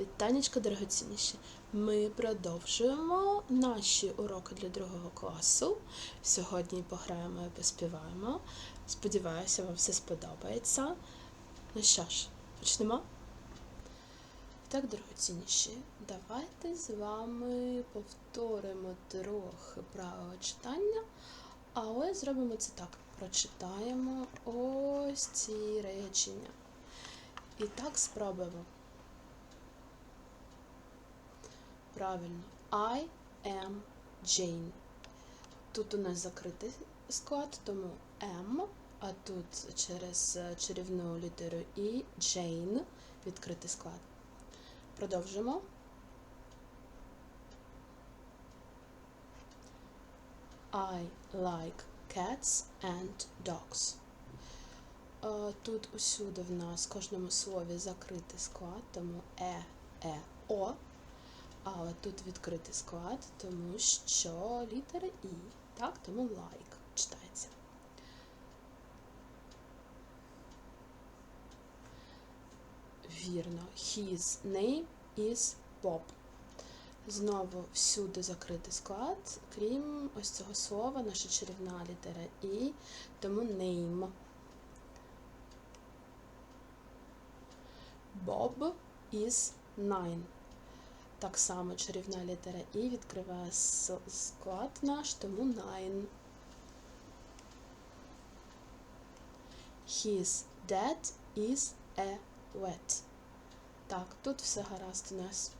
Вітанечко, дорогоцінніші! Ми продовжуємо наші уроки для другого класу. Сьогодні пограємо і поспіваємо. Сподіваюся, вам все сподобається. Ну що ж, почнемо? Так, дорогоцінніші, давайте з вами повторимо трохи правила читання, але зробимо це так. Прочитаємо ось ці речення. І так спробуємо. Правильно. I am Jane. Тут у нас закритий склад, тому M, а тут через е, чарівну літеру І Jane відкритий склад. Продовжимо. I like cats and dogs. Е, Тут усюди в нас в кожному слові закритий склад, тому е, е, о. Але тут відкритий склад, тому що літера І, так, тому like читається. Вірно, his name is Bob. Знову всюди закритий склад, крім ось цього слова, наша чарівна літера І, тому name. Bob is nine. Так само чарівна літера І відкриває склад наш, тому nine. His dad is a vet. Так, тут все гаразд у нас.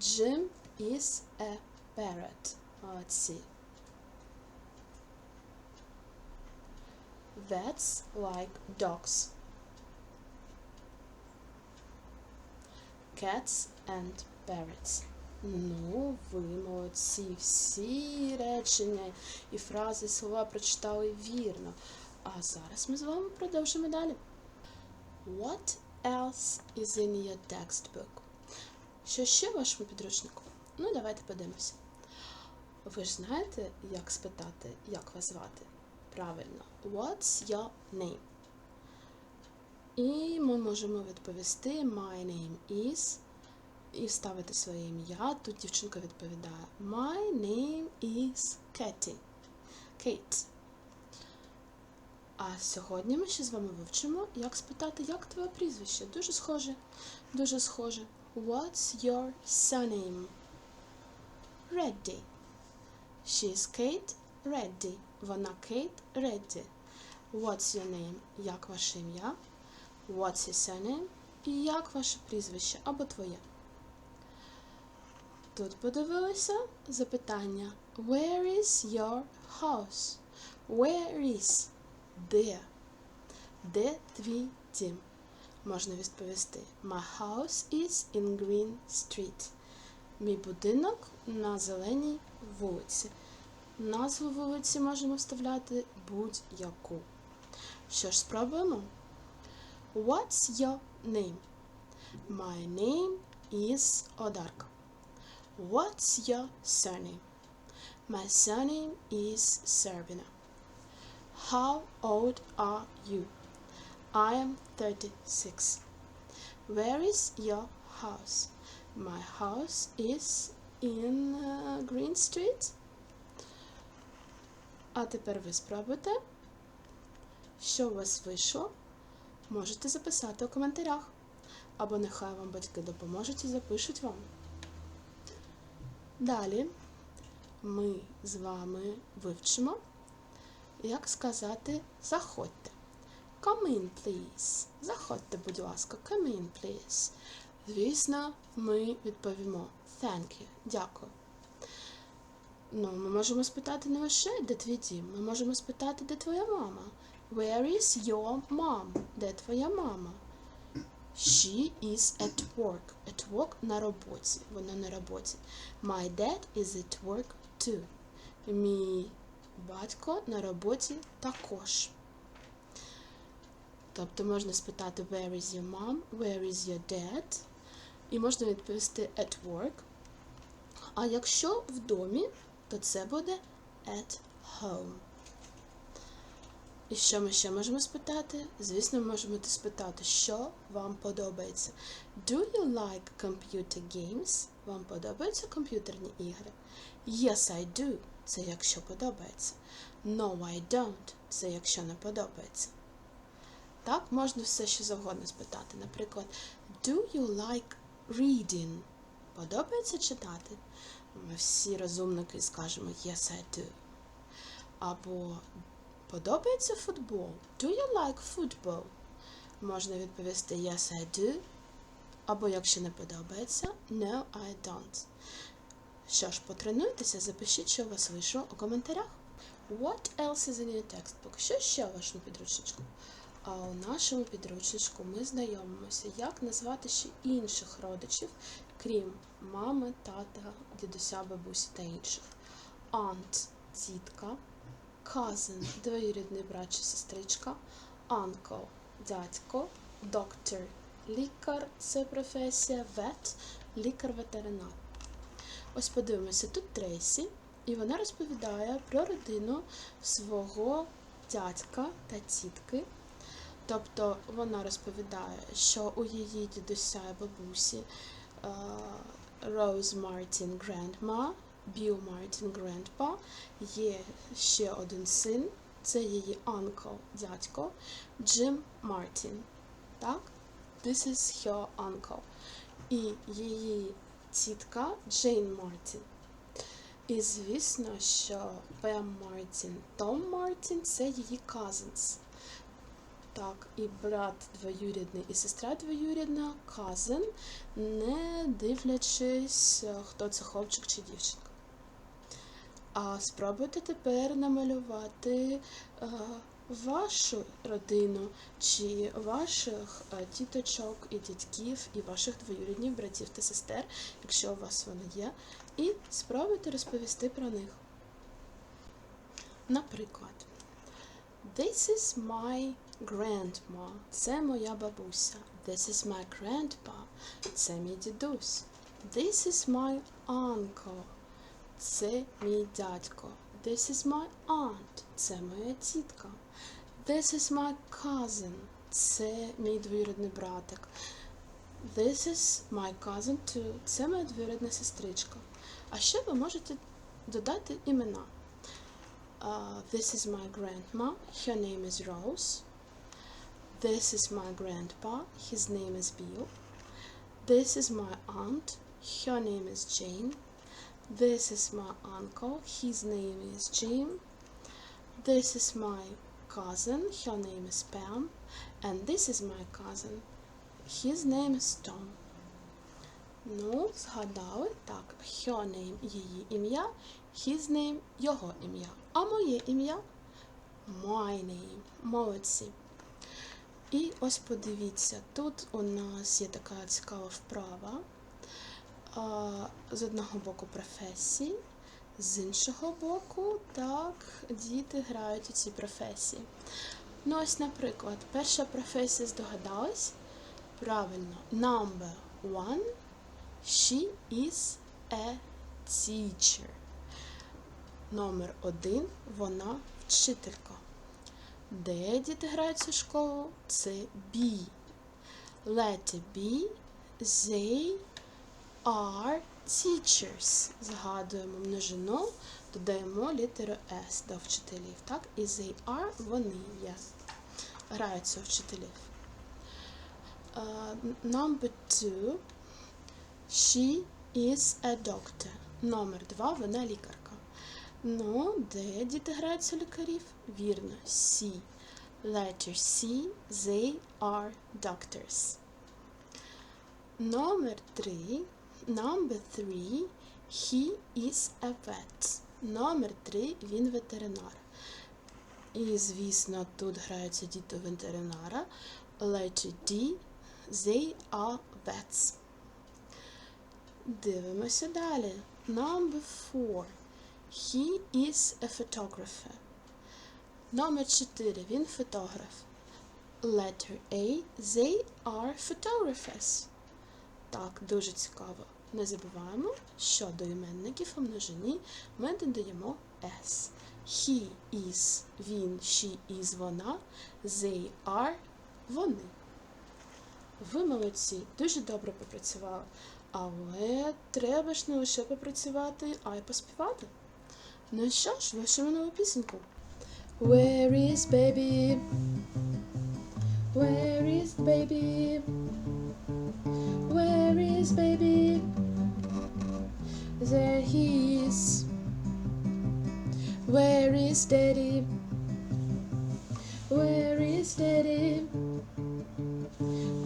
Jim is a parrot. Молодці. Vets like dogs. Cats and parrots. Ну, ви молодці. Всі речення і фрази, і слова прочитали вірно. А зараз ми з вами продовжимо далі. What else is in your textbook? Що ще в вашому підручнику? Ну, давайте подивимося. Ви ж знаєте, як спитати, як вас звати? Правильно. What's your name? І ми можемо відповісти My name is і вставити своє ім'я. Тут дівчинка відповідає My name is Katie. Kate. А сьогодні ми ще з вами вивчимо, як спитати, як твоє прізвище. Дуже схоже. Дуже схоже. What's your surname? Reddy. She's Kate Reddy. Вона Кейт Reddy. What's your name? Як ваше ім'я? What's your surname? І як ваше прізвище або твоє. Тут подивилися запитання. Where is your house? Where is? Де? Де твій дім? Можна відповісти. My house is in Green Street. Мій будинок на зеленій вулиці. Назву вулиці можемо вставляти будь-яку. Що ж, спробуємо? What's your name? My name is Одарка. What's your surname? My surname is Serbina. How old are you? I am 36. Where is your house? My house is in uh, Green Street. А тепер ви спробуйте. Що у вас вийшло? Можете записати у коментарях. Або нехай вам батьки допоможуть і запишуть вам. Далі ми з вами вивчимо, як сказати заходьте. Come in, please. Заходьте, будь ласка, come in, please. Звісно, ми відповімо thank you. Дякую. Ну, ми можемо спитати не лише, де твій дім, ми можемо спитати, де твоя мама. Where is your mom? Де твоя мама? She is at work. At work на роботі. Вона на роботі. My dad is at work too. Мій батько на роботі також. Тобто можна спитати Where is your mom? Where is your dad? І можна відповісти at work. А якщо в домі, то це буде at home. І що ми ще можемо спитати? Звісно, ми можемо спитати, що вам подобається. Do you like computer games? Вам подобаються комп'ютерні ігри? Yes, I do. Це якщо подобається. No, I don't. Це якщо не подобається. Так, можна все що завгодно спитати. Наприклад, Do you like reading? Подобається читати? Ми всі розумники скажемо Yes, I do. Або Подобається футбол? Do you like football? Можна відповісти Yes, I do. Або якщо не подобається, No, I don't. Що ж, потренуйтеся, запишіть, що у вас вийшло у коментарях. What else is in your textbook? Що ще у вашому підручничку? А у нашому підручничку ми знайомимося, як назвати ще інших родичів, крім мами, тата, дідуся, бабусі та інших. Aunt – тітка, cousin – двоюрідний брат чи сестричка, uncle – дядько, doctor – лікар – це професія, vet – лікар-ветеринар. Ось подивимося, тут Трейсі, і вона розповідає про родину свого дядька та тітки. Тобто вона розповідає, що у її дідуся і бабусі Роуз Мартін Грандма, Біл Мартін Грандпа, є ще один син, це її uncle, дядько, Джим Мартін. Так? This is her uncle. І її тітка Джейн Мартін. І звісно, що Пем Мартін, Том Мартін це її cousins. Так, і брат двоюрідний, і сестра двоюрідна, cousin, не дивлячись, хто це хлопчик чи дівчинка. А спробуйте тепер намалювати е, вашу родину, чи ваших е, тіточок і дядьків, і ваших двоюрідних братів та сестер, якщо у вас вони є, і спробуйте розповісти про них. Наприклад, This is my grandma. Це моя бабуся. This is my grandpa. Це мій дідусь. This is my uncle. Це мій дядько. This is my aunt. Це моя тітка. This is my cousin. Це мій двоюрідний братик. This is my cousin too. Це моя двоюрідна сестричка. А ще ви можете додати імена. Uh, this is my grandma. Her name is Rose. This is my grandpa. His name is Bill. This is my aunt. Her name is Jane. This is my uncle. His name is Jim. This is my cousin. Her name is Pam. And this is my cousin. His name is Tom. Ну, згадали. Так, her name – її ім'я, his name – його ім'я. А моє ім'я my name. Молодці. І ось подивіться, тут у нас є така цікава вправа. З одного боку професії, з іншого боку, так, діти грають у ці професії. Ну, ось, наприклад, перша професія здогадалась. Правильно, number one. She is a teacher. Номер один. Вона вчителька. Де діти грають цю школу? Це B. Letter B. They are teachers. Згадуємо множину, додаємо літеру S до вчителів. Так? І they are вони є. Граються вчителів. Uh, number two. She is a doctor. Номер два. Вона лікарка. Ну, де діти граються лікарів? Вірно, C. Letter C. They are doctors. Номер три. Number three. He is a vet. Номер три. Він ветеринар. І, звісно, тут граються діти ветеринара. Letter D. They are vets. Дивимося далі. Number four. He is a photographer. Номер 4. Він фотограф. Letter A. They are photographers. Так, дуже цікаво. Не забуваємо, що до іменників у множині ми додаємо S. He is, він, she is, вона, they are, вони. Ви молодці, дуже добре попрацювали. Але треба ж не лише попрацювати, а й поспівати. Ну що ж, вивчимо нову пісеньку. Where is baby? Where is baby? Where is baby? Is daddy? Where is daddy?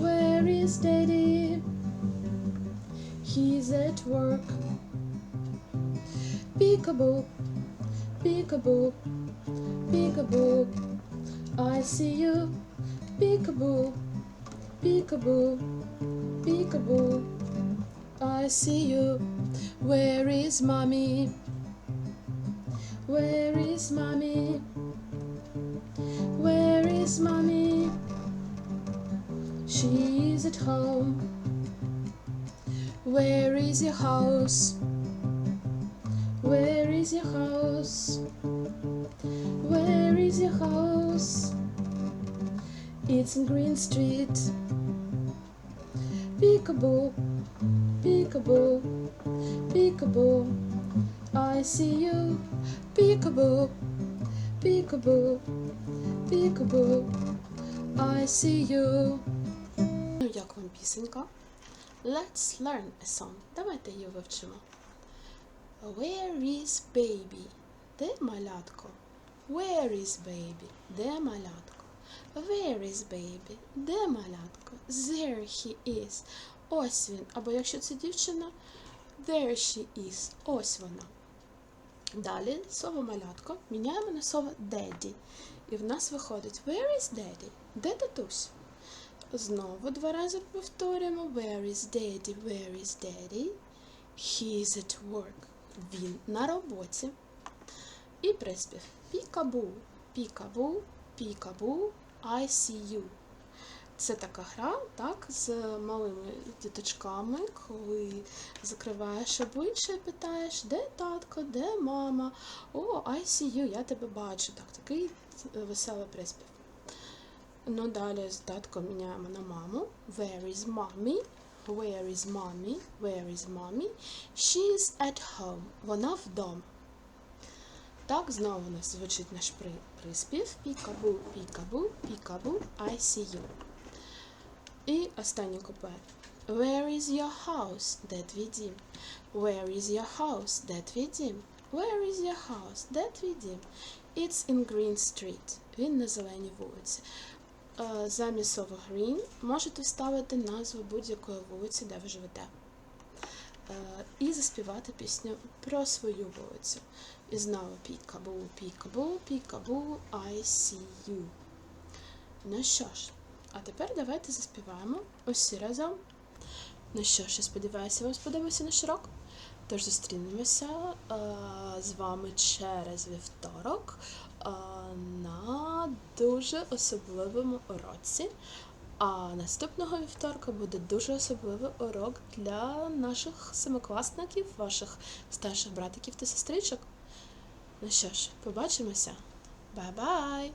Where is daddy? He's at work. Peekaboo, peekaboo, peekaboo. I see you. Peekaboo, peekaboo, peekaboo. I see you. Where is mommy? Where is mommy? Where is mommy? She is at home. Where is your house? Where is your house? Where is your house? It's in Green Street. Peekaboo, peekaboo, peekaboo. I see you. Peekaboo, peekaboo, peekaboo. I see you. Ну, як вам пісенька? Let's learn a song. Давайте її вивчимо. Where is baby? Де малятко? Where is baby? Де малятко? Where is baby? Де малятко? There he is. Ось він. Або якщо це дівчина, there she is. Ось вона. Далі слово малятко міняємо на слово daddy. І в нас виходить Where is daddy? Де татусь? Знову два рази повторюємо Where is daddy? Where is daddy? He is at work. Він на роботі. І приспів Пікабу, пікабу, пікабу, I see you. Це така гра, так, з малими діточками, коли закриваєш обличчя і питаєш, де татко, де мама? О, I see you, я тебе бачу. Так, такий веселий приспів. Ну, далі з татком міняємо на маму. Where is mommy? Where is mommy? Where is mommy? She's at home. Вона вдома. Так, знову у нас звучить наш приспів. Пікабу, пікабу, пікабу, I see you. І останній куплет. Where is your house? Де твій дім? Where is your house? Де твій дім? Where is your house? Де твій дім? It's in Green Street. Він на зеленій вулиці. Е, Замість слова green можете вставити назву будь-якої вулиці, де ви живете. Е, І заспівати пісню про свою вулицю. І знову пікабу, пікабу, пікабу, I see you. Ну що ж, а тепер давайте заспіваємо усі разом. Ну що ж, я сподіваюся, вам сподобався наш урок. Тож зустрінемося е, з вами через вівторок е, на дуже особливому уроці. А наступного вівторка буде дуже особливий урок для наших семикласників, ваших старших братиків та сестричок. Ну що ж, побачимося. Бай-бай!